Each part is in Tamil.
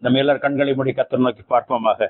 நம்ம எல்லார் கண்களை மூடி கத்தர் நோக்கி பார்ப்போமாக.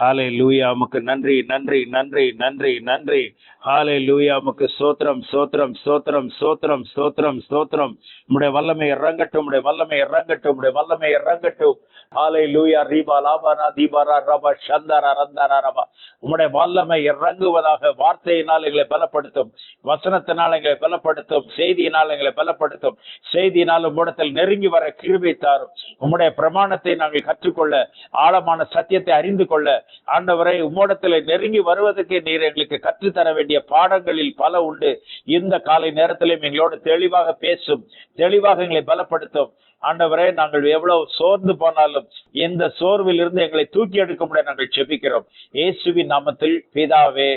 ஹாலே லூயாமுக்கு நன்றி நன்றி நன்றி நன்றி நன்றி. ஹாலே லூயாமுக்கு சோத்திரம் சோத்திரம் சோத்திரம் சோத்திரம் சோத்திரம் சோத்திரம். உடைய வல்லமை இறங்கட்டும் உடைய வல்லமை இறங்கட்டும் உடைய வல்லமை இறங்கட்டும். ஹாலே லூயா ரீபா லாபாரா தீபாரா ரபா சந்தாரா ரந்தாரா ரபா. உம்முடைய வல்லமை இறங்குவதாக வார்த்தையினால் எங்களை பலப்படுத்தும். வசனத்தினால் எங்களை பலப்படுத்தும். செய்தியினால் எங்களை பலப்படுத்தும். செய்தியினால் உம்மிடத்தில் நெருங்கி வர கிருபை தாரும். உம்முடைய பிரமாணத்தை நாங்கள் கற்றுக்கொள்ள ஆழமான சத்தியத்தை அறிந்து கொள்ள ஆண்டவரை உம்மிடத்தில் நெருங்கி வருவதற்கு நீர் எங்களுக்கு கற்றுத்தர வேண்டிய பாடங்களில் பல உண்டு. இந்த காலை நேரத்திலும் எங்களோட தெளிவாக பேசும் தெளிவாக எங்களை பலப்படுத்தும். ஆண்டவரே நாங்கள் எவ்வளவு சோர்ந்து போனாலும் இந்த சோர்வில் இருந்து எங்களை தூக்கி எடுக்க முடிய நாங்கள் செபிக்கிறோம். இயேசுவின் நாமத்தில் பிதாவே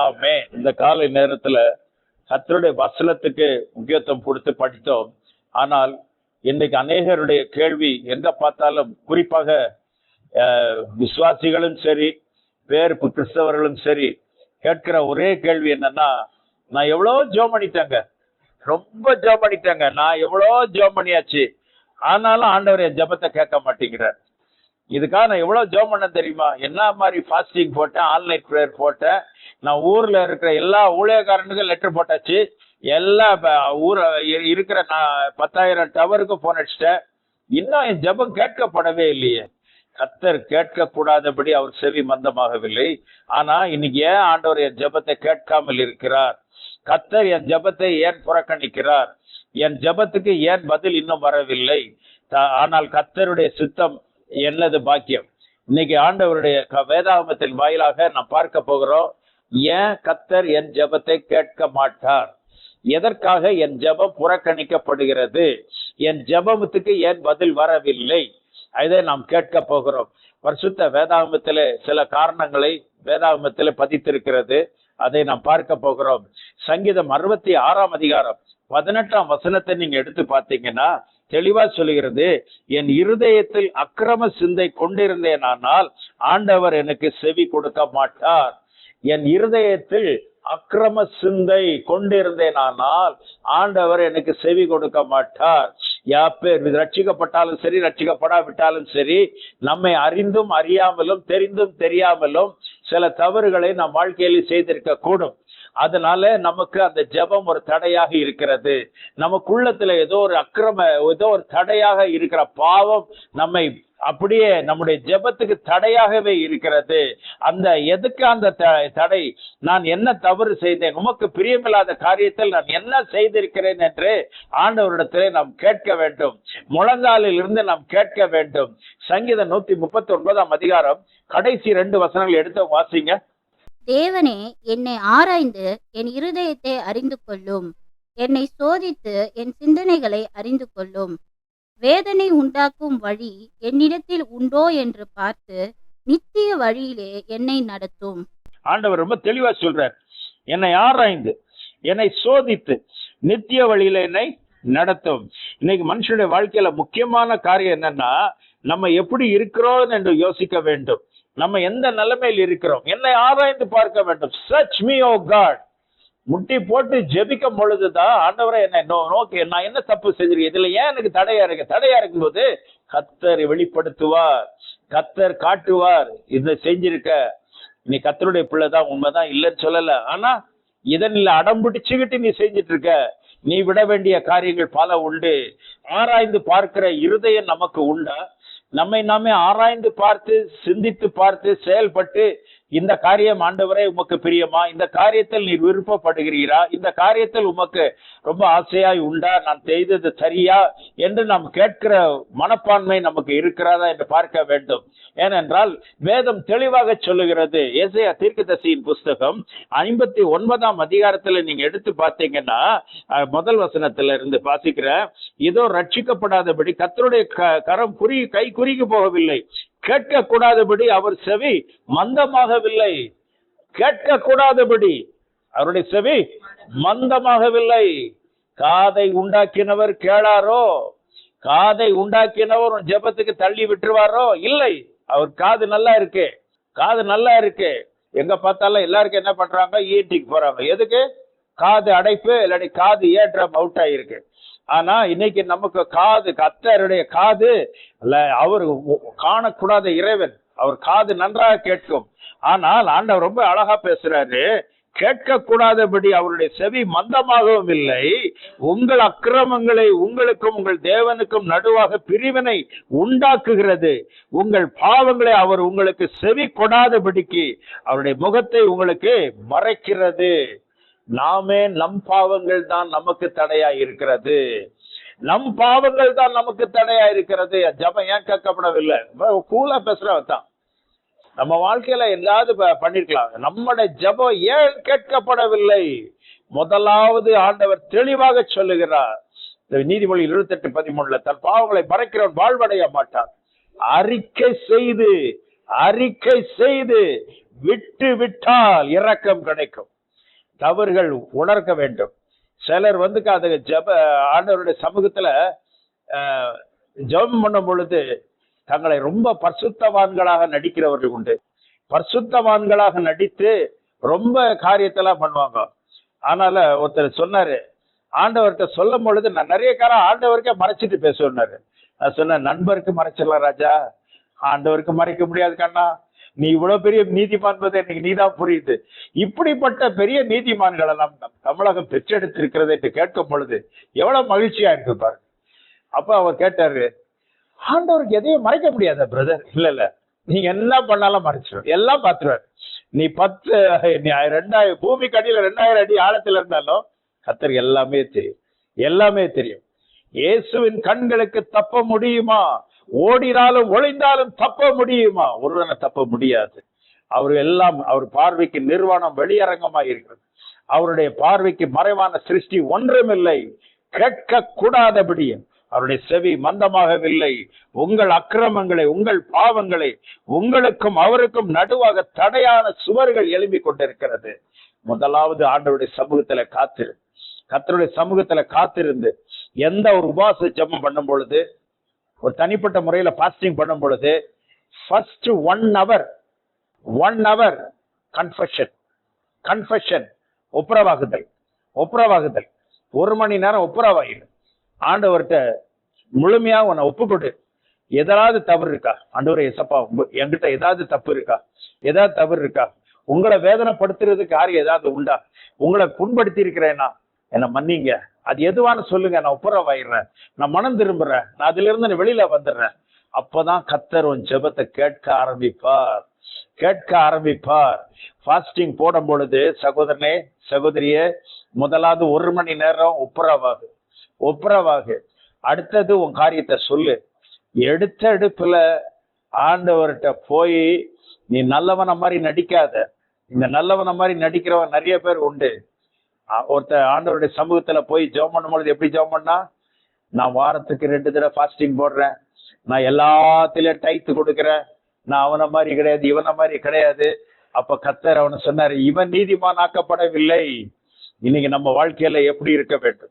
ஆமே இந்த காலை நேரத்துல கத்தருடைய வசனத்துக்கு முக்கியத்துவம் கொடுத்து படித்தோம். ஆனால் இன்னைக்கு அநேகருடைய கேள்வி எங்க பார்த்தாலும் குறிப்பாக விசுவாசிகளும் சரி பேர் கிறிஸ்தவர்களும் சரி கேட்கிற ஒரே கேள்வி என்னன்னா நான் எவ்வளோ ஜோம் பண்ணிட்டேங்க. ரொம்ப ஜோம் பண்ணிட்டேங்க. நான் எவ்வளோ ஜோம் பண்ணியாச்சு. ஆனாலும் ஆண்டவர் என் ஜெபத்தை கேட்க மாட்டேங்கிறார். இதுக்காக நான் எவ்வளோ ஜோம் பண்ண தெரியுமா? என்ன மாதிரி ஃபாஸ்டிங் போட்டேன் ஆன்லைன் ப்ரேயர் போட்டேன். நான் ஊரில் இருக்கிற எல்லா ஊழியக்காரனுக்கும் லெட்டர் போட்டாச்சு. எல்லா ப- ஊர இருக்கிற நான் பத்தாயிரம் டவருக்கும் போன் அடிச்சிட்டேன். இன்னும் என் ஜெபம் கேட்கப்படவே இல்லையே. கத்தர் கேட்கக்கூடாதபடி அவர் செவி மந்தமாகவில்லை. ஆனா இன்னைக்கு ஏன் ஆண்டவர் என் ஜெபத்தை கேட்காமல் இருக்கிறார்? கத்தர் என் ஜெபத்தை ஏன் புறக்கணிக்கிறார்? என் ஜெபத்துக்கு ஏன் பதில் இன்னும் வரவில்லை? ஆனால் கத்தருடைய சித்தம் என்னது பாக்கியம்? இன்னைக்கு ஆண்டவருடைய க- வேதாகமத்தின் வாயிலாக நாம் பார்க்க போகிறோம் ஏன் கத்தர் என் ஜெபத்தை கேட்க மாட்டார்? எதற்காக என் ஜெபம் புறக்கணிக்கப்படுகிறது? என் ஜெபத்துக்கு ஏன் பதில் வரவில்லை? அதை நாம் கேட்க போகிறோம். பரிசுத்த வேதாகமத்திலே சில காரணங்களை வேதாகமத்திலே பதித்திருக்கிறது. அதை நாம் பார்க்க போகிறோம். சங்கீதம் அறுபத்தி ஆறாம் அதிகாரம் பதினெட்டாம் வசனத்தை நீங்க எடுத்து பார்த்தீங்கன்னா தெளிவா சொல்லுகிறது என் இருதயத்தில் அக்கிரம சிந்தை கொண்டிருந்தேனானால் ஆண்டவர் எனக்கு செவி கொடுக்க மாட்டார். என் இருதயத்தில் அக்கிரம சிந்தை கொண்டிருந்தேனானால் ஆண்டவர் எனக்கு செவி கொடுக்க மாட்டார். யாப்பேர் ரட்சிக்கப்பட்டாலும் சரி ரட்சிக்கப்படாவிட்டாலும் சரி நம்மை அறிந்தும் அறியாமலும் தெரிந்தும் தெரியாமலும் சில தவறுகளை நம் வாழ்க்கையில் செய்திருக்க கூடும். அதனால நமக்கு அந்த ஜெபம் ஒரு தடையாக இருக்கிறது. நமக்குள்ளத்துல ஏதோ ஒரு அக்கிரம ஏதோ ஒரு தடையாக இருக்கிற பாவம் நம்மை அப்படியே நம்முடைய ஜெபத்துக்கு தடையாகவே இருக்கிறது. அந்த எதுக்கு அந்த த- தடை? நான் என்ன தவறு செய்தேன்? உமக்கு பிரியமில்லாத காரியத்தில் நான் என்ன செய்திருக்கிறேன் என்று ஆண்டவரிடத்திலே நாம் கேட்க வேண்டும். முழங்காலில் இருந்து நாம் கேட்க வேண்டும். சங்கீதம் நூத்தி முப்பத்தி ஒன்பதாம் அதிகாரம். கடைசி ரெண்டு வசனங்கள் எடுத்து வாசிங்க. தேவனே என்னை ஆராய்ந்து என் இருதயத்தை அறிந்து கொள்ளும். என்னை சோதித்து என் சிந்தனைகளை அறிந்து கொள்ளும். வேதனை உண்டாக்கும் வழி என்னிடத்தில் உண்டோ என்று பார்த்து நித்திய வழியிலே என்னை நடத்தும். ஆண்டவர் ரொம்ப தெளிவா சொல்றார். என்னை ஆராய்ந்து என்னை சோதித்து நித்திய வழியில என்னை நடத்தும். இன்னைக்கு மனுஷனுடைய வாழ்க்கையில முக்கியமான காரியம் என்னன்னா நம்ம எப்படி இருக்கிறோம் என்று யோசிக்க வேண்டும். நம்ம எந்த நிலைமையில் இருக்கிறோம்? என்னை ஆராய்ந்து பார்க்க வேண்டும். சச் மீ ஓ காட் முட்டி போட்டு ஜெபிக்கும் பொழுதுதான் ஆண்டவரை என்ன நோக்கி நான் என்ன தப்பு செஞ்சிருக்கேன்? இதுல ஏன் எனக்கு தடையா இருக்கு? தடையா இருக்கும்போது கத்தர் வெளிப்படுத்துவார். கத்தர் காட்டுவார். இதை செஞ்சிருக்க. நீ கத்தருடைய பிள்ளை தான் உண்மைதான் இல்லைன்னு சொல்லல. ஆனா இதன் அடம் பிடிச்சுக்கிட்டு நீ செஞ்சிட்டு இருக்க நீ விட வேண்டிய காரியங்கள் பல உண்டு. ஆராய்ந்து பார்க்கிற இருதயம் நமக்கு உண்டா? நம்மை நாமே ஆராய்ந்து பார்த்து சிந்தித்து பார்த்து செயல்பட்டு இந்த காரியம் ஆண்டவரே உமக்கு பிரியமா? இந்த காரியத்தில் நீர் விருப்பப்படுகிறீரா? இந்த காரியத்தில் உமக்கு ரொம்ப ஆசையாய் உண்டா? நான் செய்தது சரியா? என்று நாம் கேட்கிற மனப்பான்மை நமக்கு இருக்கிறதா என்று பார்க்க வேண்டும். ஏனென்றால் வேதம் தெளிவாக சொல்லுகிறது. ஏசையா தீர்க்கதசியின் புஸ்தகம் ஐம்பத்தி ஒன்பதாம் அதிகாரத்துல நீங்க எடுத்து பார்த்தீங்கன்னா முதல் வசனத்துல இருந்து வாசிக்கிறேன். இதோ ரட்சிக்கப்படாதபடி கத்தருடைய க- கரம் குறி கை குறுகி போகவில்லை. கேட்க கூடாதபடி அவர் செவி மந்தமாகவில்லை. கேட்க கூடாதபடி அவருடைய செவி மந்தமாகவில்லை. காதை உண்டாக்கினவர் கேளாரோ? காதை உண்டாக்கினவர் ஜபத்துக்கு ஜெபத்துக்கு தள்ளி விட்டுருவாரோ? இல்லை. அவர் காது நல்லா இருக்கு. காது நல்லா இருக்கு. எங்க பார்த்தாலும் எல்லாருக்கும் என்ன பண்றாங்க? ஈட்டிக்கு போறாங்க. எதுக்கு? காது அடைப்பு இல்லாட்டி காது ஏற்றம் அவுட் ஆயிருக்கு. ஆனா இன்னைக்கு நமக்கு காது கத்தருடைய காது அவர் காணக்கூடாத இறைவன். அவர் காது நன்றாக கேட்கும். ஆனால் ஆண்டவர் ரொம்ப அழகா பேசுறாரு கேட்கக்கூடாதபடி அவருடைய செவி மந்தமாகவும் இல்லை. உங்கள் அக்கிரமங்களை உங்களுக்கும் உங்கள் தேவனுக்கும் நடுவாக பிரிவினை உண்டாக்குகிறது. உங்கள் பாவங்களை அவர் உங்களுக்கு செவி கொடாதபடிக்கு அவருடைய முகத்தை உங்களுக்கு மறைக்கிறது. நாமே நம் பாவங்கள் தான் நமக்கு தடையா இருக்கிறது. நம் பாவங்கள் தான் நமக்கு தடையா இருக்கிறது. ஜபம் ஏன் கேட்கப்படவில்லை? கூலா பேசுறவன் தான் நம்ம வாழ்க்கையில எல்லாவது பண்ணிருக்கலாம். நம்முடைய ஜெபம் ஏன் கேட்கப்படவில்லை? முதலாவது ஆண்டவர் தெளிவாக சொல்லுகிறார். இந்த நீதிமொழி இருபத்தெட்டு பதிமூணுல தன் பாவங்களை மறைக்கிறவன் வாழ்வடைய மாட்டான். அறிக்கை செய்து அறிக்கை செய்து விட்டு விட்டால் இரக்கம் கிடைக்கும். தவறுகள் உணர்க்க வேண்டும். சிலர் வந்து அது ஜப ஆண்டவருடைய சமூகத்துல ஜபம் ஜெபம் பண்ணும் பொழுது தங்களை ரொம்ப பரிசுத்தவான்களாக நடிக்கிறவர்கள் உண்டு. பரிசுத்தவான்களாக நடித்து ரொம்ப காரியத்தெல்லாம் பண்ணுவாங்க. ஆனால ஒருத்தர் சொன்னாரு ஆண்டவர்கிட்ட சொல்லும் பொழுது நான் நிறைய காரம் ஆண்டவருக்கே மறைச்சிட்டு பேசுவாரு நான் சொன்னேன் நண்பருக்கு மறைச்சிடலாம் ராஜா ஆண்டவருக்கு மறைக்க முடியாது கண்ணா. நீ இவ்வளவு பெரிய நீதிமான் எனக்கு நீதான் புரியுது. இப்படிப்பட்ட பெரிய நீதிமான்களை நம் நம் தமிழகம் பெற்றெடுத்திருக்கிறது என்று கேட்கும் பொழுது எவ்வளவு மகிழ்ச்சியா இருக்கு பாருங்க அப்ப அவர் கேட்டாரு ஆண்டவருக்கு எதையும் மறைக்க முடியாத பிரதர் இல்ல இல்ல. நீங்க என்ன பண்ணாலும் மறைச்சிடும் எல்லாம் பார்த்துருவாரு நீ பத்து நீ ரெண்டாயிரம் பூமிக்கு அடியில ரெண்டாயிரம் அடி ஆழத்துல இருந்தாலும் கத்தருக்கு எல்லாமே தெரியும். எல்லாமே தெரியும். இயேசுவின் கண்களுக்கு தப்ப முடியுமா? ஓடினாலும் ஒளிந்தாலும் தப்ப முடியுமா? ஒருவனை தப்ப முடியாது. அவர் எல்லாம் அவர் பார்வைக்கு நிர்வாணம் வெளியரங்கமாக இருக்கிறது. அவருடைய பார்வைக்கு மறைவான சிருஷ்டி ஒன்றுமில்லை. கேட்க கூடாதபடியும் அவருடைய செவி மந்தமாகவில்லை. உங்கள் அக்கிரமங்களை உங்கள் பாவங்களை உங்களுக்கும் அவருக்கும் நடுவாக தடையான சுவர்கள் எழுப்பி கொண்டிருக்கிறது. முதலாவது ஆண்டவருடைய சமூகத்துல காத்திரு. கத்தருடைய சமூகத்துல காத்திருந்து எந்த ஒரு உபாச ஜெபம் பண்ணும் பொழுது ஒரு தனிப்பட்ட முறையில் பாஸ்டிங் பண்ணும் பொழுது first one hour one hour confession confession ஒப்புரவாகுதல் ஒப்புரவாகுதல் ஒரு மணி நேரம் ஒப்புரவாயிரு ஆண்டவர்கிட்ட முழுமையாக உன்னை ஒப்புக்கொடு. எதாவது தவறு இருக்கா? ஆண்டவரே எசப்பா என்கிட்ட ஏதாவது தப்பு இருக்கா? ஏதாவது தவறு இருக்கா? உங்களை வேதனைப்படுத்துறதுக்கு யாரும் ஏதாவது உண்டா? உங்களை புண்படுத்தி இருக்கிறேன்னா என்னை மன்னிங்க. அது எதுவான்னு சொல்லுங்க நான் ஒப்புரவாயிடுறேன் நான் மனம் திரும்புறேன். நான் அதுல இருந்து நான் வெளியில வந்துடுறேன். அப்பதான் கத்தர் உன் ஜெபத்தை கேட்க ஆரம்பிப்பார். கேட்க ஆரம்பிப்பார். ஃபாஸ்டிங் போடும் பொழுது சகோதரனே சகோதரியே முதலாவது ஒரு மணி நேரம் ஒப்புரவாகு ஒப்புரவாகு அடுத்தது உன் காரியத்தை சொல்லு. எடுத்த எடுப்புல ஆண்டவர்கிட்ட போய் நீ நல்லவன மாதிரி நடிக்காத. இந்த நல்லவன மாதிரி நடிக்கிறவன் நிறைய பேர் உண்டு. ஒருத்தர் ஆண்டவருடைய சமூகத்துல போய் ஜெபம் பண்ணும்பொழுது எப்படி ஜெபம் பண்ணா? நான் வாரத்துக்கு ரெண்டு தடவை ஃபாஸ்டிங் போடுறேன். நான் எல்லாத்திலயும் டைத்து கொடுக்குறேன். நான் அவன மாதிரி கிடையாது இவன மாதிரி கிடையாது. அப்ப கத்தர் அவனை சொன்னாரு இவன் நீதிமான் ஆக்கப்படவில்லை. இன்னைக்கு நம்ம வாழ்க்கையில எப்படி இருக்க வேண்டும்?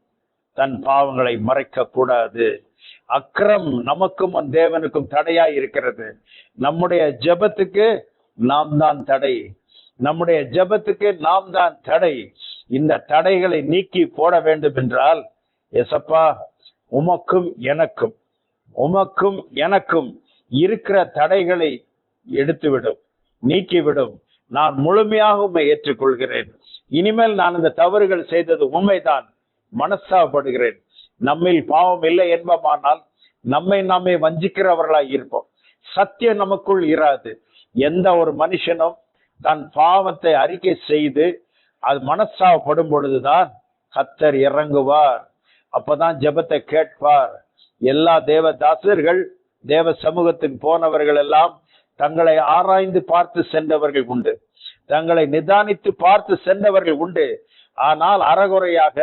தன் பாவங்களை மறைக்க கூடாது அக்ரம் நமக்கும் அந்த தேவனுக்கும் தடையா இருக்கிறது. நம்முடைய ஜெபத்துக்கு நாம் தான் தடை. நம்முடைய ஜெபத்துக்கு நாம் தான் தடை. இந்த தடைகளை நீக்கி போட வேண்டும் என்றால் எசப்பா உமக்கும் எனக்கும் உமக்கும் எனக்கும் இருக்கிற தடைகளை எடுத்துவிடும் நீக்கிவிடும். நான் முழுமையாக உண்மை ஏற்றுக்கொள்கிறேன். இனிமேல் நான் இந்த தவறுகள் செய்தது உண்மைதான். மனஸ்தாபப்படுகிறேன். நம்மில் பாவம் இல்லை என்பமானால் நம்மை நாமே வஞ்சிக்கிறவர்களாய் இருப்போம். சத்தியம் நமக்குள் இராது. எந்த ஒரு மனுஷனும் தன் பாவத்தை அறிக்கை செய்து அது மனஸ்தாபப்படும் பொழுதுதான் கத்தர் இறங்குவார். அப்பதான் ஜெபத்தை கேட்பார். எல்லா தேவ தாசர்கள் தேவ சமூகத்தின் போனவர்கள் எல்லாம் தங்களை ஆராய்ந்து பார்த்து சென்றவர்கள் உண்டு. தங்களை நிதானித்து பார்த்து சென்றவர்கள் உண்டு. ஆனால் அறகுறையாக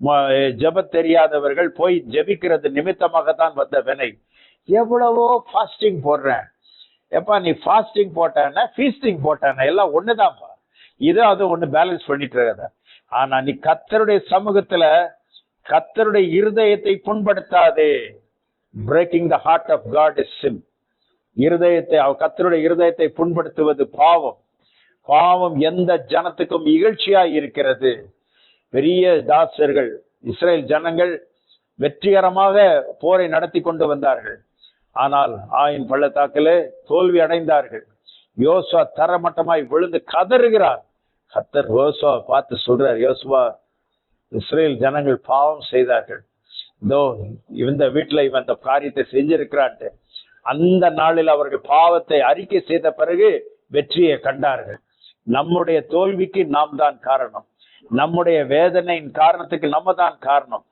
ஜப ஜெபத் தெரியாதவர்கள் போய் ஜெபிக்கிறது நிமித்தமாகத்தான் வந்த வினை. எவ்வளவோ ஃபாஸ்டிங் போடுறேன். எப்பா நீ ஃபாஸ்டிங் போட்டான ஃபீஸ்டிங் போட்டான எல்லாம் ஒண்ணுதான்ப்பா. இதை அது ஒண்ணு பேலன்ஸ் பண்ணிட்டு இருக்காத. ஆனா நீ கத்தருடைய சமூகத்துல கத்தருடைய இருதயத்தை புண்படுத்தாதே. Breaking the heart of God is sin இருதயத்தை அவ கத்தருடைய இருதயத்தை புண்படுத்துவது பாவம். பாவம் எந்த ஜனத்துக்கும் இகழ்ச்சியா இருக்கிறது. பெரிய தாசர்கள் இஸ்ரேல் ஜனங்கள் வெற்றிகரமாக போரை நடத்தி கொண்டு வந்தார்கள். ஆனால் ஆயின் பள்ளத்தாக்கிலே தோல்வி அடைந்தார்கள். யோசுவா தரமட்டமாய் விழுந்து கதறுகிறார். கத்தர் யோசுவா பார்த்து சொல்றார் யோசுவா இஸ்ரேல் ஜனங்கள் பாவம் செய்தார்கள். இதோ இந்த வீட்டுல இவன் அந்த காரியத்தை செஞ்சிருக்கிறான்ட்டு. அந்த நாளில் அவர்கள் பாவத்தை அறிக்கை செய்த பிறகு வெற்றியை கண்டார்கள். நம்முடைய தோல்விக்கு நாம் தான் காரணம். நம்முடைய வேதனையின் காரணத்துக்கு நம்ம தான் காரணம்.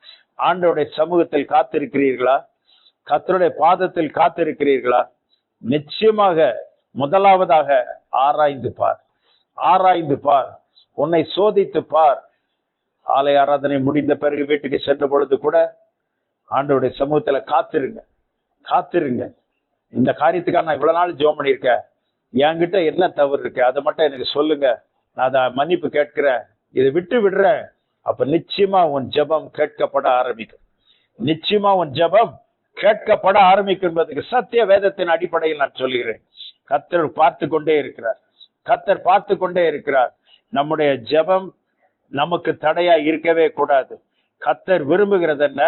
ஆண்டோடைய சமூகத்தில் காத்திருக்கிறீர்களா? கத்தருடைய பாதத்தில் காத்திருக்கிறீர்களா? நிச்சயமாக முதலாவதாக ஆராய்ந்து பார். ஆராய்ந்து பார். உன்னை சோதித்து பார். ஆலய ஆராதனை முடிந்த பிறகு வீட்டுக்கு சென்ற பொழுது கூட ஆண்டவருடைய சமூகத்துல காத்திருங்க. காத்திருங்க. இந்த காரியத்துக்காக நான் இவ்வளவு நாள் ஜோம் பண்ணியிருக்கேன். என்கிட்ட என்ன தவறு இருக்கு? அதை மட்டும் எனக்கு சொல்லுங்க. நான் அதை மன்னிப்பு கேட்கிறேன். இதை விட்டு விடுறேன். அப்ப நிச்சயமா உன் ஜெபம் கேட்கப்பட ஆரம்பிக்கும். நிச்சயமா உன் ஜெபம் கேட்கப்பட ஆரம்பிக்கும் என்பதற்கு சத்திய வேதத்தின் அடிப்படையில் நான் சொல்கிறேன் கத்தர் பார்த்து கொண்டே இருக்கிறார். கத்தர் பார்த்து கொண்டே இருக்கிறார். நம்முடைய ஜெபம் நமக்கு தடையா இருக்கவே கூடாது. கத்தர் விரும்புகிறது என்ன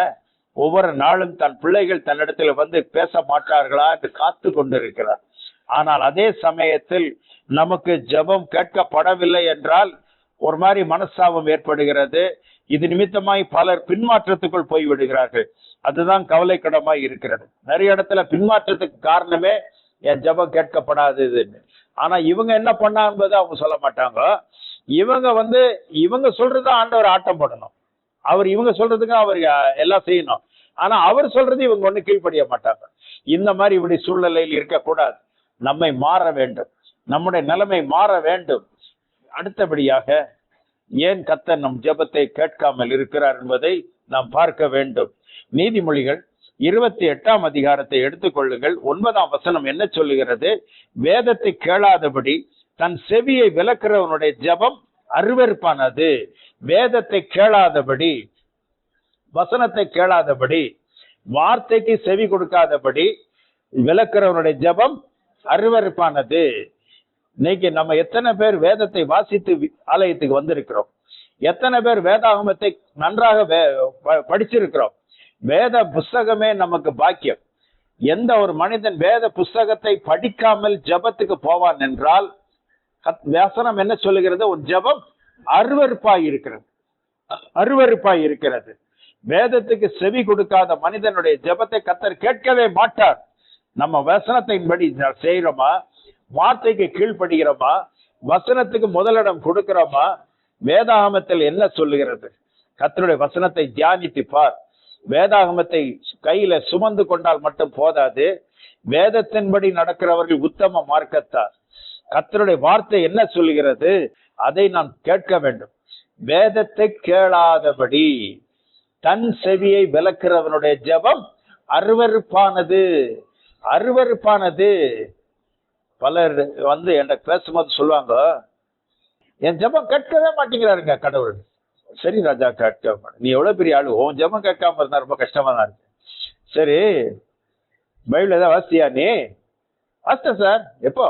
ஒவ்வொரு நாளும் தன் பிள்ளைகள் தன்னிடத்தில் வந்து பேச மாட்டார்களா என்று காத்து கொண்டிருக்கிறார். ஆனால் அதே சமயத்தில் நமக்கு ஜெபம் கேட்கப்படவில்லை என்றால் ஒரு மாதிரி மனஸ்தாபம் ஏற்படுகிறது. இது நிமித்தமாய் பலர் பின்மாற்றத்துக்குள் போய் விடுகிறார்கள் அதுதான் கவலைக்கிடமாய் இருக்கிறது. நிறைய இடத்துல பின்மாற்றத்துக்கு காரணமே என் ஜெபம் கேட்கப்படாததுன்னு ஆனா இவங்க என்ன பண்ணா என்பதை அவங்க சொல்ல மாட்டாங்க. இவங்க வந்து இவங்க சொல்றது ஆண்டவர் ஆட்டம் போடணும். அவர் இவங்க சொல்றதுக்கு அவர் எல்லாம் செய்யணும். ஆனா அவர் சொல்றது இவங்க ஒண்ணு கீழ்ப்படிய மாட்டாங்க. இந்த மாதிரி இப்படி சூழ்நிலையில் இருக்கக்கூடாது. நம்மை மாற வேண்டும். நம்முடைய நிலைமை மாற வேண்டும். அடுத்தபடியாக ஏன் கத்த நம் ஜெபத்தை கேட்காமல் இருக்கிறார் என்பதை நாம் பார்க்க வேண்டும். நீதிமொழிகள் இருபத்தி எட்டாம் அதிகாரத்தை எடுத்துக்கொள்ளுங்கள். ஒன்பதாம் வசனம் என்ன சொல்லுகிறது? வேதத்தை கேளாதபடி தன் செவியை விலக்கிறவனுடைய ஜெபம் அருவருப்பானது. வேதத்தை கேளாதபடி வசனத்தை கேளாதபடி வார்த்தைக்கு செவி கொடுக்காதபடி விளக்குறவனுடைய ஜெபம் அருவருப்பானது. இன்னைக்கு நம்ம எத்தனை பேர் வேதத்தை வாசித்து ஆலயத்துக்கு வந்திருக்கிறோம்? எத்தனை பேர் வேதாகமத்தை நன்றாக வே- ப- படிச்சிருக்கிறோம்? வேத புஸ்தகமே நமக்கு பாக்கியம். எந்த ஒரு மனிதன் வேத புஸ்தகத்தை படிக்காமல் ஜெபத்துக்கு போவான் என்றால் கத்- என்ன சொல்லுகிறது? உன் ஜெபம் அருவருப்பாய் இருக்கிறது. அருவருப்பாய் இருக்கிறது. வேதத்துக்கு செவி கொடுக்காத மனிதனுடைய ஜெபத்தை கத்தர் கேட்கவே மாட்டார். நம்ம வசனத்தின்படி படி செய்யறோமா வார்த்தைக்கு கீழ்ப்படுகிறோமா? வசனத்துக்கு முதலிடம் கொடுக்கிறோமா? வேதாகமத்தில் என்ன சொல்லுகிறது? கத்தருடைய வசனத்தை தியானித்து பார். வேதாகமத்தை கையில சுமந்து கொண்டால் மட்டும் போதாது. வேதத்தின்படி நடக்கிறவர்கள் உத்தம மார்க்கத்தார். கத்தருடைய வார்த்தை என்ன சொல்லுகிறது அதை நாம் கேட்க வேண்டும். வேதத்தை கேளாதபடி தன் செவியை விளக்குறவனுடைய ஜெபம் அருவருப்பானது. அருவருப்பானது. பலர் வந்து என்கிட்ட பேசும்போது சொல்லுவாங்க என் ஜெபம் கேட்கவே மாட்டேங்கிறாருங்க கடவுள். சரி ராஜா கேட்க நீ எவ்வளவு பெரிய ஆளு? உன் ஜெபம் கேட்காம இருந்தா ரொம்ப கஷ்டமா தான் இருக்கு. சரி பைபிள் ஏதாவது வாசியா நீ? வாசிட்டேன் சார் எப்போ?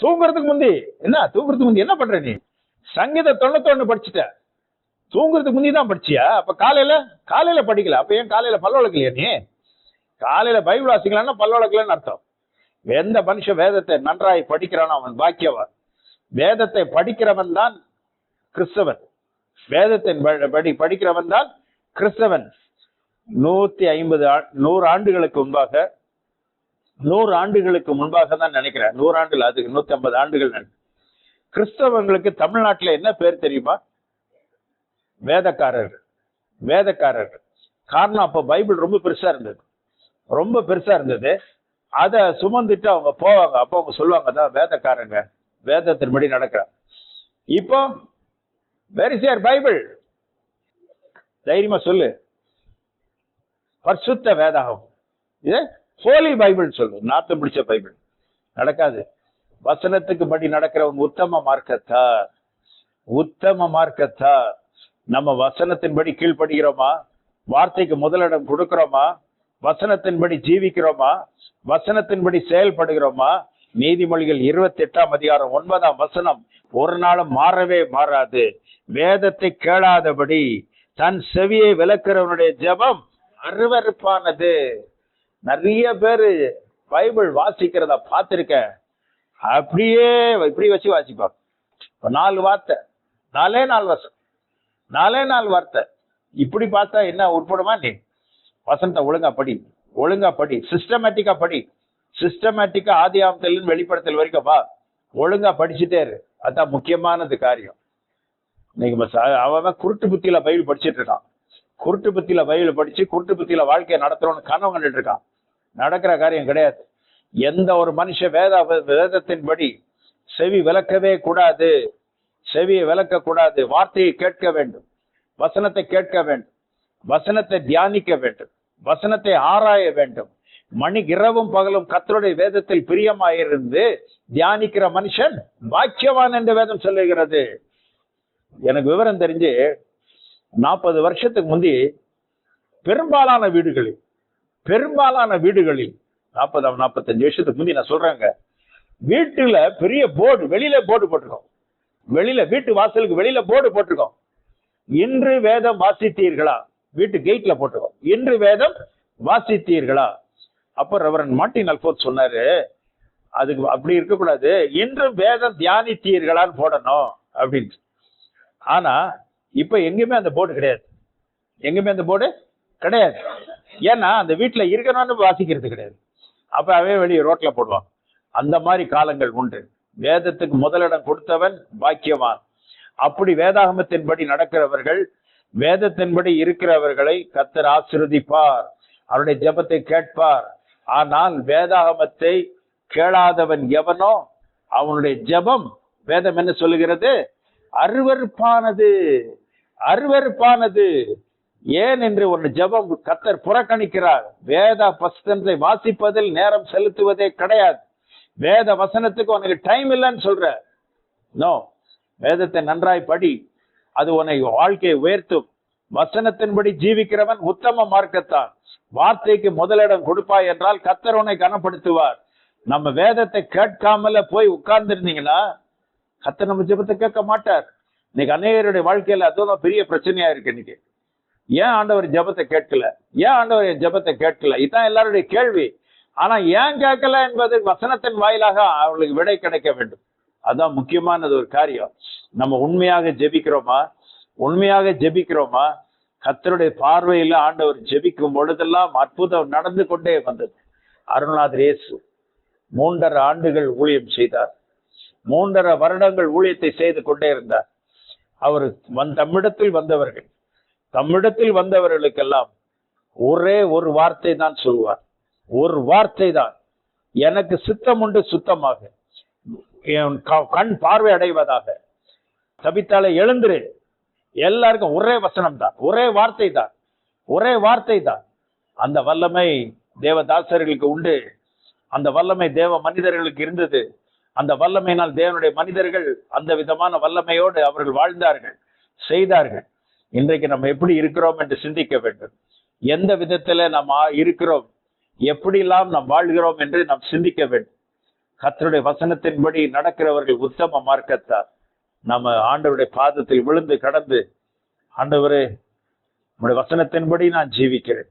தூங்குறதுக்கு முந்தி. என்ன தூங்குறதுக்கு முந்தி என்ன பண்ற நீ? சங்கீத தொண்ணூத்தொன்னு படிச்சுட்ட. தூங்குறதுக்கு முந்தி தான் படிச்சியா? அப்ப காலையில காலையில படிக்கல. அப்ப ஏன் காலையில பல்ல வளர்க்கலையா நீ? காலையில பைபிள் வாசிக்கலாம்னா பல்ல வளர்க்கலன்னு அர்த்தம். எந்த மனுஷன் வேதத்தை நன்றாய் படிக்கிறானோ அவன் பாக்கியவன். வேதத்தை படிக்கிறவன் தான் கிறிஸ்தவன். வேதத்தின் படி படிக்கிறவன் தான் கிறிஸ்தவன். நூத்தி ஐம்பது நூறு ஆண்டுகளுக்கு முன்பாக நூறு ஆண்டுகளுக்கு முன்பாக தான் நினைக்கிறேன். நூறு ஆண்டுகள் அதுக்கு நூத்தி ஐம்பது ஆண்டுகள் கிறிஸ்தவங்களுக்கு தமிழ்நாட்டுல என்ன பேர் தெரியுமா? வேதக்காரர்கள். வேதக்காரர்கள். காரணம் அப்ப பைபிள் ரொம்ப பெருசா இருந்தது. ரொம்ப பெருசா இருந்தது. அத சுமந்துட்டு அவங்க போவாங்க. அப்போ அவங்க சொல்லுவாங்க தான் வேதக்காரங்க. வேதத்தின்படி நடக்கிறாங்க இப்போ வெரி யர் பைபிள் தைரியமா சொல்லு. பரிசுத்த வேதாகம் இது ஹோலி பைபிள் சொல்லு. நாத்தம் பிடிச்ச பைபிள் நடக்காது. வசனத்துக்கு படி நடக்கிறவன் உத்தம மார்க்கத்தார். உத்தம மார்க்கத்தார். நம்ம வசனத்தின்படி கீழ்ப்படுகிறோமா? வார்த்தைக்கு முதலிடம் கொடுக்கிறோமா? வசனத்தின்படி ஜீவிக்கிறோமா? வசனத்தின்படி செயல்படுகிறோமா? நீதிமொழிகள் இருபத்தி எட்டாம் அதிகாரம் ஒன்பதாம் வசனம் ஒரு நாளும் மாறவே மாறாது. வேதத்தை கேளாதபடி தன் செவியை விளக்கிறவனுடைய ஜெபம் அருவருப்பானது. நிறைய பேரு பைபிள் வாசிக்கிறத பார்த்திருக்கேன். அப்படியே இப்படி வச்சு வாசிப்பாங்க. நாலு வார்த்தை நாலே நாலு வருஷம் நாலே நாலு வார்த்தை. இப்படி பார்த்தா என்ன உட்படுமா நீ? வசனத்தை ஒழுங்கா படி ஒழுங்கா படி சிஸ்டமேட்டிக்கா படி. சிஸ்டமேட்டிக்கா ஆதி ஆமத்தில் வெளிப்படுத்தல் வரைக்கும் வா. ஒழுங்கா படிச்சுட்டே இரு. அதான் முக்கியமானது காரியம். இன்னைக்கு அவன் குருட்டு புத்தியில பைபிள் படிச்சிட்டு இருக்கான். குருட்டு புத்தியில பைபிள் படிச்சு குருட்டு புத்தியில வாழ்க்கையை நடத்துறோம்னு கனவு கண்டுட்டு இருக்கான். நடக்கிற காரியம் கிடையாது. எந்த ஒரு மனுஷ வேத வேதத்தின்படி செவி விளக்கவே கூடாது. செவியை விளக்க கூடாது. வார்த்தையை கேட்க வேண்டும். வசனத்தை கேட்க வேண்டும். வசனத்தை தியானிக்க வேண்டும். வசனத்தை ஆராய வேண்டும். மணி இரவும் பகலும் கத்தருடைய வேதத்தில் பிரியமாயிருந்து தியானிக்கிற மனுஷன் பாக்கியவான் என்று வேதம் சொல்லுகிறது. எனக்கு விவரம் தெரிஞ்சு நாற்பது வருஷத்துக்கு முந்தி பெரும்பாலான வீடுகளில் பெரும்பாலான வீடுகளில் நாற்பது நாற்பத்தஞ்சு வருஷத்துக்கு முந்தி நான் சொல்றேங்க வீட்டுல பெரிய போர்டு வெளியில போர்டு போட்டிருக்கோம். வெளியில வீட்டு வாசலுக்கு வெளியில போர்டு போட்டிருக்கோம். இன்று வேதம் வாசித்தீர்களா? வீட்டு கேட்ல போட்டிருக்கோம். இன்று வேதம் வாசித்தீர்களா? அப்ப ரெவரன் மார்ட்டின் அல்போர்ட் சொன்னாரு அதுக்கு அப்படி இருக்கக்கூடாது இன்றும் வேதம் தியானித்தீர்களான்னு போடணும் அப்படின்னு ஆனா இப்ப எங்கேயுமே அந்த போர்டு கிடையாது. எங்கேயுமே அந்த போர்டு கிடையாது. ஏன்னா அந்த வீட்டில் இருக்கணும்னு வாசிக்கிறது கிடையாது. அப்ப அவன் வெளியே ரோட்ல போடுவான். அந்த மாதிரி காலங்கள் உண்டு. வேதத்துக்கு முதலிடம் கொடுத்தவன் பாக்கியவான். அப்படி வேதாகமத்தின்படி நடக்கிறவர்கள் வேதத்தின்படி இருக்கிறவர்களை கத்தர் ஆசிர்வதிப்பார். அவருடைய ஜபத்தை கேட்பார். ஆனால் வேதாகமத்தை கேளாதவன் எவனோ அவனுடைய ஜெபம் வேதம் என்ன சொல்லுகிறது? அருவறுப்பானது அருவறுப்பானது ஏன் என்று ஒரு ஜெபம் கத்தர் புறக்கணிக்கிறார். வேத வசனத்தை வாசிப்பதில் நேரம் செலுத்துவதே கிடையாது. வேத வசனத்துக்கு உனக்கு டைம் இல்லைன்னு சொல்ற. நோ வேதத்தை நன்றாய் படி. அது உன்னை வாழ்க்கையை உயர்த்தும். வசனத்தின்படி ஜீவிக்கிறவன் உத்தம மார்க்கத்தான். வார்த்தைக்கு முதலிடம் கொடுப்பாய் என்றால் கத்தர் உன்னை கனப்படுத்துவார். நம்ம வேதத்தை கேட்காமல போய் உட்கார்ந்து இருந்தீங்கன்னா கத்தர் நம்ம ஜெபத்தை கேட்க மாட்டார். இன்னைக்கு அநேகருடைய வாழ்க்கையில அதுதான் பெரிய பிரச்சனையா இருக்கு இன்னைக்கு. ஏன் ஆண்டவர் ஜெபத்தை கேட்கல? ஏன் ஆண்டவர் என் ஜெபத்தை கேட்கல? இதுதான் எல்லாருடைய கேள்வி. ஆனா ஏன் கேட்கல என்பது வசனத்தின் வாயிலாக அவர்களுக்கு விடை கிடைக்க வேண்டும். அதுதான் முக்கியமானது ஒரு காரியம். நம்ம உண்மையாக ஜெபிக்கிறோமா? உண்மையாக ஜெபிக்கிறோமா? கத்தருடைய பார்வையில ஆண்டவர் ஜெபிக்கும் பொழுதெல்லாம் அற்புதம் நடந்து கொண்டே வந்தது. அருணாதிரேசு இயேசு மூன்றரை ஆண்டுகள் ஊழியம் செய்தார். மூன்றரை வருடங்கள் ஊழியத்தை செய்து கொண்டே இருந்தார். அவர் வந் தம்மிடத்தில் வந்தவர்கள். தம்மிடத்தில் வந்தவர்களுக்கெல்லாம் ஒரே ஒரு வார்த்தை தான் சொல்வார் ஒரு வார்த்தை தான். எனக்கு சித்தம் உண்டு சுத்தமாக. என் க- கண் பார்வை அடைவதாக. தபித்தாலே எழுந்துரு. எல்லாருக்கும் ஒரே வசனம் தான் ஒரே வார்த்தை தான் ஒரே வார்த்தை தான் அந்த வல்லமை தேவதாசர்களுக்கு உண்டு. அந்த வல்லமை தேவ மனிதர்களுக்கு இருந்தது. அந்த வல்லமையினால் தேவனுடைய மனிதர்கள் அந்த விதமான வல்லமையோடு அவர்கள் வாழ்ந்தார்கள் செய்தார்கள். இன்றைக்கு நம்ம எப்படி இருக்கிறோம் என்று சிந்திக்க வேண்டும். எந்த விதத்துல நாம் இருக்கிறோம்? எப்படிலாம் நாம் வாழ்கிறோம் என்று நாம் சிந்திக்க வேண்டும். கர்த்தருடைய வசனத்தின்படி நடக்கிறவர்கள் உத்தம மார்க்கத்தார். நம்ம ஆண்டவருடைய பாதத்தில் விழுந்து கடந்து ஆண்டவரே உடைய வசனத்தின்படி நான் ஜீவிக்கிறேன்.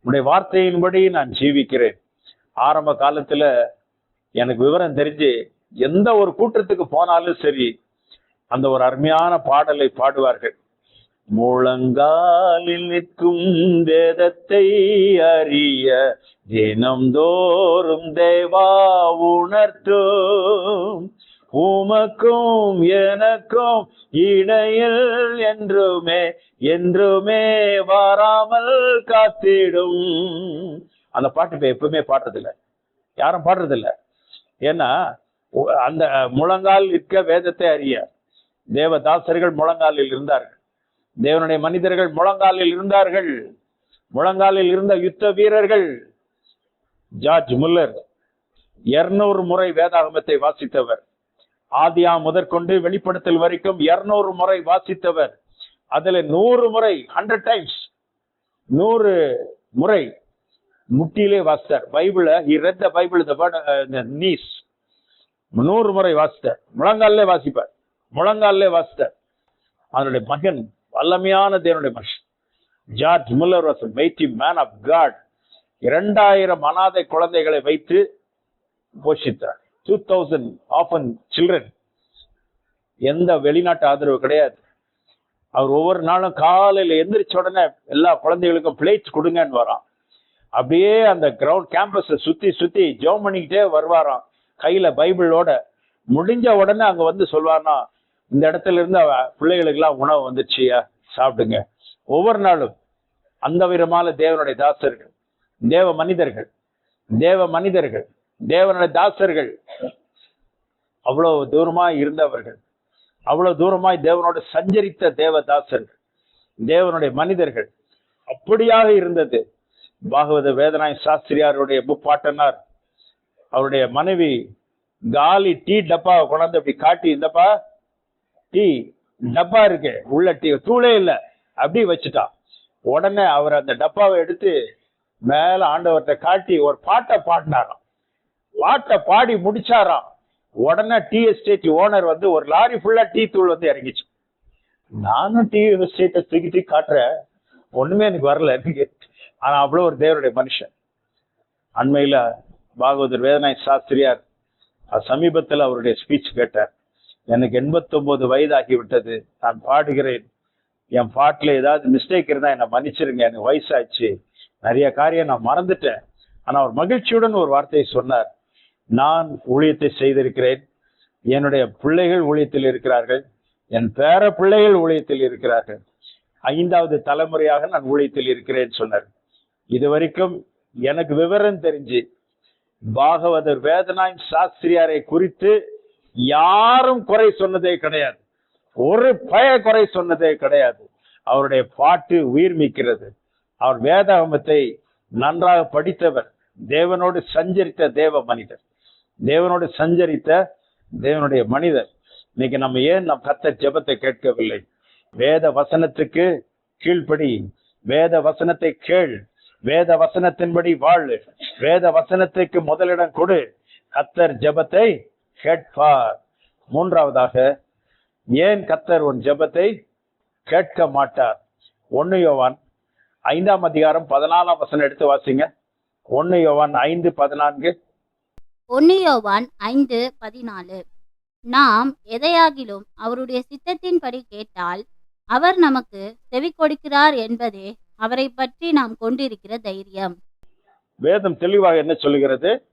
உடைய வார்த்தையின்படி நான் ஜீவிக்கிறேன். ஆரம்ப காலத்துல எனக்கு விவரம் தெரிஞ்சு எந்த ஒரு கூட்டத்துக்கு போனாலும் சரி அந்த ஒரு அருமையான பாடலை பாடுவார்கள். முழங்காலில் நிற்கும் வேதத்தை அறிய தினம்தோறும் தேவா உணர்த்தும். உமக்கும் எனக்கும் இடையில் என்றுமே என்றுமே வராமல் காத்திடும். அந்த பாட்டு இப்ப எப்பவுமே பாடுறதில்ல. யாரும் பாடுறதில்ல. ஏன்னா அந்த முழங்கால் நிற்க வேதத்தை அறிய தேவதாசர்கள் முழங்காலில் இருந்தார்கள். தேவனுடைய மனிதர்கள் முழங்காலில் இருந்தார்கள். முழங்காலில் இருந்த யுத்த வீரர்கள் ஜார்ஜ் முல்லர் இருநூறு முறை வேதாகமத்தை வாசித்தவர். ஆதியா முதற்கொண்டு வெளிப்படுத்தல் வரைக்கும் இருநூறு முறை வாசித்தவர். அதுல நூறு முறை ஹண்ட்ரட் டைம்ஸ் நூறு முறை முட்டியிலே வாசித்தார். Bible he read the Bible the uh, நூறு முறை வாசித்தார். முழங்காலிலே வாசிப்பார். முழங்காலே வாசித்தார். அதனுடைய மகன் வல்லமையான தேவனுடைய மனுஷன் George Muller was mighty man of God இரண்டாயிரம் அனாதை குழந்தைகளை வைத்து போஷித்தார். டூ தௌசண்ட் ஆஃபன் சில்ட்ரன் எந்த வெளிநாட்டு ஆதரவு கிடையாது. அவர் ஒவ்வொரு நாளும் காலையில் எந்திரிச்ச உடனே எல்லா குழந்தைகளுக்கும் பிளேட்ஸ் கொடுங்கன்னு வரான். அப்படியே அந்த கிரவுண்ட் கேம்பஸை சுற்றி சுற்றி ஜோம் பண்ணிக்கிட்டே வருவாராம். கையில் பைபிளோட. முடிஞ்ச உடனே அங்கே வந்து சொல்வார்னா இந்த இடத்துல இருந்து பிள்ளைகளுக்கெல்லாம் உணவு வந்துருச்சியா சாப்பிடுங்க. ஒவ்வொரு நாளும் அந்த விதமான தேவனுடைய தாசர்கள் தேவ மனிதர்கள் தேவ மனிதர்கள் தேவனுடைய தாசர்கள் அவ்வளவு தூரமாய் இருந்தவர்கள். அவ்வளவு தூரமாய் தேவனோட சஞ்சரித்த தேவதாசர்கள் தேவனுடைய மனிதர்கள். அப்படியாக இருந்தது. பாகவத வேதனாய் சாஸ்திரியாருடைய புப்பாட்டனார் அவருடைய மனைவி காலி டீ டப்பாவை கொண்டாந்து அப்படி காட்டி இந்தப்பா டீ டப்பா இருக்கு உள்ள டீ தூளே இல்லை அப்படி வச்சுட்டான் உடனே அவர் அந்த டப்பாவை எடுத்து மேல ஆண்டவர்கிட்ட காட்டி ஒரு பாட்டை பாடினாராம். பாட்டை பாடி முடிச்சாராம். உடனே டீ எஸ்டேட் ஓனர் வந்து ஒரு லாரி ஃபுல்லா டீ தூள் வந்து இறங்கிச்சு. நானும் டீ எஸ்டேட்டை தூக்கி தூக்கி காட்டுறேன். ஒண்ணுமே எனக்கு வரல. எனக்கு ஆனா அவ்வளவு ஒரு தேவருடைய மனுஷன். அண்மையில பாகவதர் வேதனாய் சாஸ்திரியார் சமீபத்தில் அவருடைய ஸ்பீச் கேட்டார். எனக்கு 89 வயதாகி விட்டது நான் பாடுகிறேன். என் பாட்டில் ஏதாவது மிஸ்டேக் இருந்தால் என்னை மன்னிச்சிருங்க. எனக்கு வயசாச்சு நிறைய காரியம் நான் மறந்துட்டேன். ஆனால் அவர் மகிழ்ச்சியுடன் ஒரு வார்த்தையை சொன்னார். நான் ஊழியத்தை செய்திருக்கிறேன். என்னுடைய பிள்ளைகள் ஊழியத்தில் இருக்கிறார்கள். என் பேர பிள்ளைகள் ஊழியத்தில் இருக்கிறார்கள். ஐந்தாவது தலைமுறையாக நான் ஊழியத்தில் இருக்கிறேன் சொன்னார். இது வரைக்கும் எனக்கு விவரம் தெரிஞ்சு பாகவதர் வேதனாய் சாஸ்திரியாரை குறித்து யாரும் குறை சொன்னதே கிடையாது. ஒரு பய குறை சொன்னதே கிடையாது. அவருடைய பாட்டு உயிர் மிக்கிறது அவர் வேதாகமத்தை நன்றாக படித்தவர். தேவனோடு சஞ்சரித்த தேவ மனிதர். தேவனோடு சஞ்சரித்த தேவனுடைய மனிதர். இன்னைக்கு நம்ம ஏன் நம் கத்த ஜெபத்தை கேட்கவில்லை? வேத வசனத்துக்கு கீழ்ப்படி வேத வசனத்தை கேள் வேத வசனத்தின்படி வாழ் வேத வசனத்துக்கு முதலிடம் கொடு. கத்தர் ஜெபத்தை கேட்பார். மூன்றாவதாக ஏன் கத்தர் உன் ஜெபத்தை கேட்க மாட்டார்? ஒன்னு யோவான் ஐந்தாம் அதிகாரம் பதினாலாம் வசனம் எடுத்து வாசிங்க. ஒன்னு யோவான் ஐந்து பதினான்கு ஒன்னு யோவான் ஐந்து பதினாலு. நாம் எதையாகிலும் அவருடைய சித்தத்தின்படி கேட்டால் அவர் நமக்கு செவி கொடுக்கிறார் என்பதே அவரை பற்றி நாம் கொண்டிருக்கிற தைரியம். வேதம் தெளிவாக என்ன சொல்லுகிறது?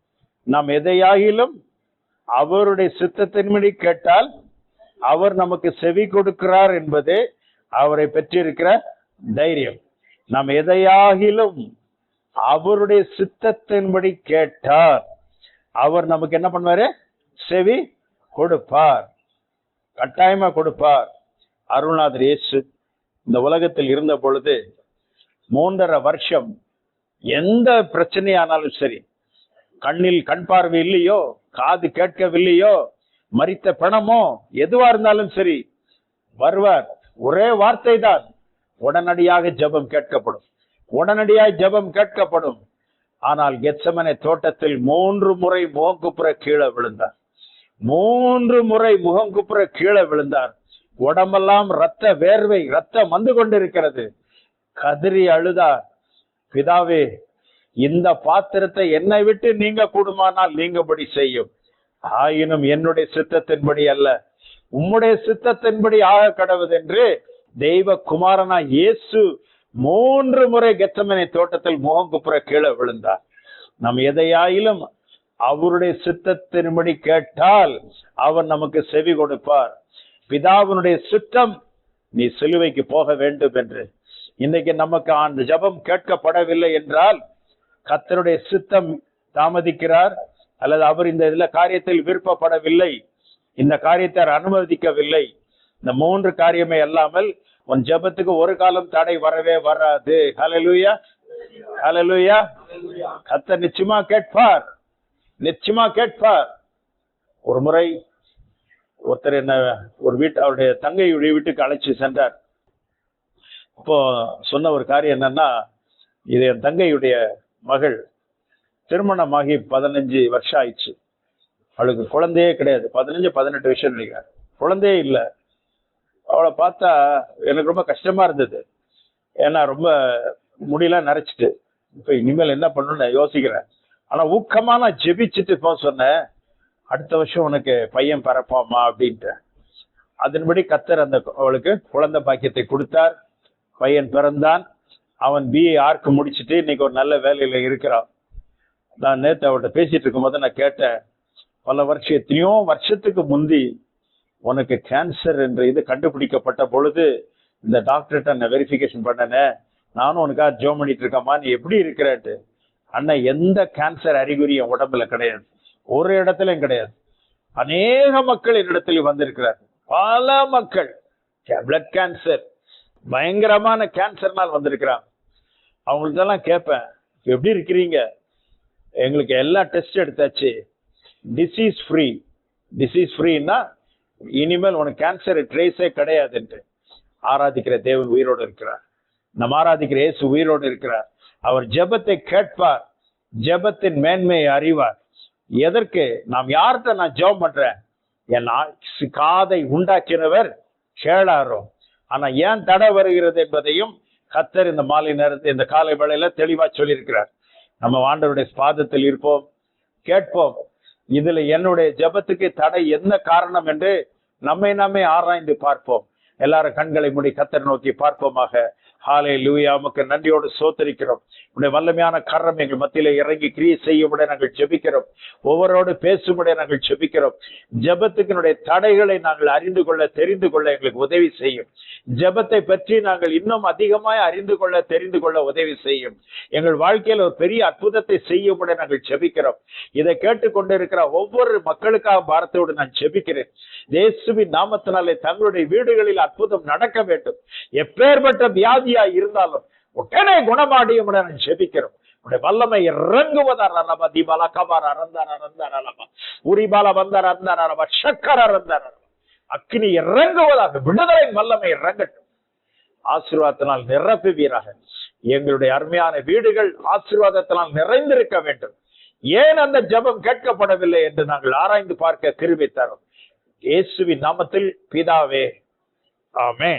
நாம் எதையாகிலும் அவருடைய சித்தத்தின்படி கேட்டால் அவர் நமக்கு செவி கொடுக்கிறார் என்பதே அவரை பெற்றிருக்கிற தைரியம். நாம் எதையாகிலும் அவருடைய சித்தத்தின்படி கேட்டார் அவர் நமக்கு என்ன பண்ணுவாரு? செவி கொடுப்பார். கட்டாயமா கொடுப்பார். அருள்நாதர் இயேசு இந்த உலகத்தில் இருந்த பொழுது மூன்றரை வருஷம் எந்த பிரச்சனையானாலும் சரி கண்ணில் கண் பார்வை இல்லையோ காது கேட்கவில்லையோ மறித்த பணமோ எதுவா இருந்தாலும் சரி வருவார். ஒரே வார்த்தை தான் உடனடியாக ஜெபம் கேட்கப்படும். உடனடியாக ஜெபம் கேட்கப்படும். ஆனால் கெச்சமனை தோட்டத்தில் மூன்று முறை முகங்குப்புற கீழே விழுந்தார். மூன்று முறை முகங்குப்புற கீழே விழுந்தார். உடம்பெல்லாம் ரத்த வேர்வை ரத்தம் வந்து கொண்டிருக்கிறது. கதறி அழுதார் பிதாவே இந்த பாத்திரத்தை என்னை விட்டு நீங்க கூடுமானால் நீங்கபடி செய்யும். ஆயினும் என்னுடைய சித்தத்தின்படி அல்ல. உம்முடைய சித்தத்தின்படி ஆக கடவுது என்று தெய்வ குமாரனா இயேசு மூன்று முறை கெத்தமனை தோட்டத்தில் முகங்குப்புற கீழே விழுந்தார். நாம் எதையாயிலும் அவருடைய சித்தத்தின்படி கேட்டால் அவர் நமக்கு செவி கொடுப்பார். பிதாவினுடைய சித்தம் நீ சிலுவைக்கு போக வேண்டும் என்று. இன்னைக்கு நமக்கு அந்த ஜெபம் கேட்கப்படவில்லை என்றால் கத்தருடைய சித்தம் தாமதிக்கிறார் அல்லது அவர் இந்த இதுல காரியத்தில் விருப்பப்படவில்லை இந்த காரியத்தை அனுமதிக்கவில்லை. இந்த மூன்று காரியமே அல்லாமல் உன் ஜெபத்துக்கு ஒரு காலம் தடை வரவே வராது. ஹலலுயா ஹலலுயா கத்த நிச்சயமா கேட்பார். நிச்சயமா கேட்பார். ஒரு முறை ஒருத்தர் என்ன ஒரு வீட்டு அவருடைய தங்கையுடைய வீட்டுக்கு அழைச்சு சென்றார். இப்போ சொன்ன ஒரு காரியம் என்னன்னா இது என் தங்கையுடைய மகள். திருமணமாகி பதினஞ்சு வருஷம் ஆயிடுச்சு. அவளுக்கு குழந்தையே கிடையாது. பதினஞ்சு பதினெட்டு வருஷம் நினைக்கிறார் குழந்தையே இல்லை. அவளை பார்த்தா எனக்கு ரொம்ப கஷ்டமா இருந்தது. ஏன்னா ரொம்ப முடியெல்லாம் நரைச்சிட்டு. இப்போ இனிமேல் என்ன பண்ணணும்னு நான் யோசிக்கிறேன். ஆனா ஊக்கமா நான் ஜெபிச்சுட்டு போக சொன்னேன். அடுத்த வருஷம் உனக்கு பையன் பரப்பாமா அப்படின்ட்டு அதன்படி கத்தர் அந்த அவளுக்கு குழந்தை பாக்கியத்தை கொடுத்தார். பையன் பிறந்தான். அவன் பிஏ ஆர்க்கு முடிச்சுட்டு இன்னைக்கு ஒரு நல்ல வேலையில இருக்கிறான். நான் நேற்று அவர்கிட்ட பேசிட்டு இருக்கும்போது நான் கேட்டேன். பல வருஷம் எத்தனையோ வருஷத்துக்கு முந்தி உனக்கு கேன்சர் என்ற இது கண்டுபிடிக்கப்பட்ட பொழுது இந்த டாக்டர்கிட்ட நான் வெரிஃபிகேஷன் பண்ணனேன் நானும் உனக்காக ஜோ பண்ணிட்டு இருக்கேம்மா நீ எப்படி இருக்கிறாட்டு? அண்ணன் எந்த கேன்சர் அறிகுறி என் உடம்புல கிடையாது. ஒரு இடத்துலயும் கிடையாது. அநேக மக்கள் என்னிடத்துல வந்திருக்கிறார். பல மக்கள். பிளட் கேன்சர் பயங்கரமான கேன்சர்னால் வந்திருக்கிறாங்க அவங்களுக்கெல்லாம் கேட்பேன் எப்படி இருக்கிறீங்க? எங்களுக்கு எல்லா டெஸ்ட் எடுத்தாச்சு. டிசீஸ் ஃப்ரீ டிசீஸ் ஃப்ரீன்னா இனிமேல் உனக்கு கேன்சர் ட்ரேஸே கிடையாதுன்ட்டு ஆராதிக்கிற தேவன் உயிரோடு இருக்கிறார். நம்ம ஆராதிக்கிற இயேசு உயிரோடு இருக்கிறார். அவர் ஜெபத்தை கேட்பார். ஜெபத்தின் மேன்மையை அறிவார். எதற்கு? நாம் யார்கிட்ட நான் ஜெபம் பண்றேன்? என் காதை உண்டாக்கினவர் கேளாரோ. ஆனா ஏன் தடை வருகிறது என்பதையும் கத்தர் இந்த மாலை நேரத்தில் இந்த காலை வேளையில தெளிவா சொல்லியிருக்கிறார். நம்ம ஆண்டவருடைய பாதத்தில் இருப்போம் கேட்போம். இதுல என்னுடைய ஜெபத்துக்கு தடை என்ன காரணம் என்று நம்மை நாமே ஆராய்ந்து பார்ப்போம். எல்லாரும் கண்களை மூடி கத்தர் நோக்கி பார்ப்போமாக. ஹாலே லூயா உமக்கு நன்றியோடு சோத்தரிக்கிறோம். உடைய வல்லமையான கரம் எங்கள் மத்தியில இறங்கி கிரியை செய்யும்படி நாங்கள் ஜெபிக்கிறோம். ஒவ்வொருவரோடு பேசும்படி நாங்கள் ஜெபிக்கிறோம். ஜெபத்துக்கினுடைய தடைகளை நாங்கள் அறிந்து கொள்ள தெரிந்து கொள்ள எங்களுக்கு உதவி செய்யும். ஜபத்தை பற்றி நாங்கள் இன்னும் அதிகமாய் அறிந்து கொள்ள தெரிந்து கொள்ள உதவி செய்யும். எங்கள் வாழ்க்கையில் ஒரு பெரிய அற்புதத்தை செய்யும்படி நாங்கள் ஜெபிக்கிறோம். இதை கேட்டுக்கொண்டிருக்கிற ஒவ்வொரு மக்களுக்காக பாரத்தோடு நான் ஜெபிக்கிறேன். தேசுவின் நாமத்தினாலே தங்களுடைய வீடுகளில் அற்புதம் நடக்க வேண்டும். எப்பேற்பட்ட வியாதி வியாதியா இருந்தாலும் உடனே குணமாடியும் நான் ஜெபிக்கிறோம் உடைய வல்லமை இறங்குவதார் அல்லவா தீபால கபார் அறந்தார் அறந்தார் அல்லவா உரிபால வந்தார் அறந்தார் அல்லவா சக்கர அறந்தார் அல்லவா அக்கினி இறங்குவதாக விடுதலை வல்லமை இறங்கட்டும். ஆசீர்வாதத்தினால் நிரப்புவீராக. எங்களுடைய அருமையான வீடுகள் ஆசீர்வாதத்தினால் நிறைந்திருக்க வேண்டும். ஏன் அந்த ஜபம் கேட்கப்படவில்லை என்று நாங்கள் ஆராய்ந்து பார்க்க கிருபை தரும். இயேசுவின் நாமத்தில் பிதாவே. ஆமேன்.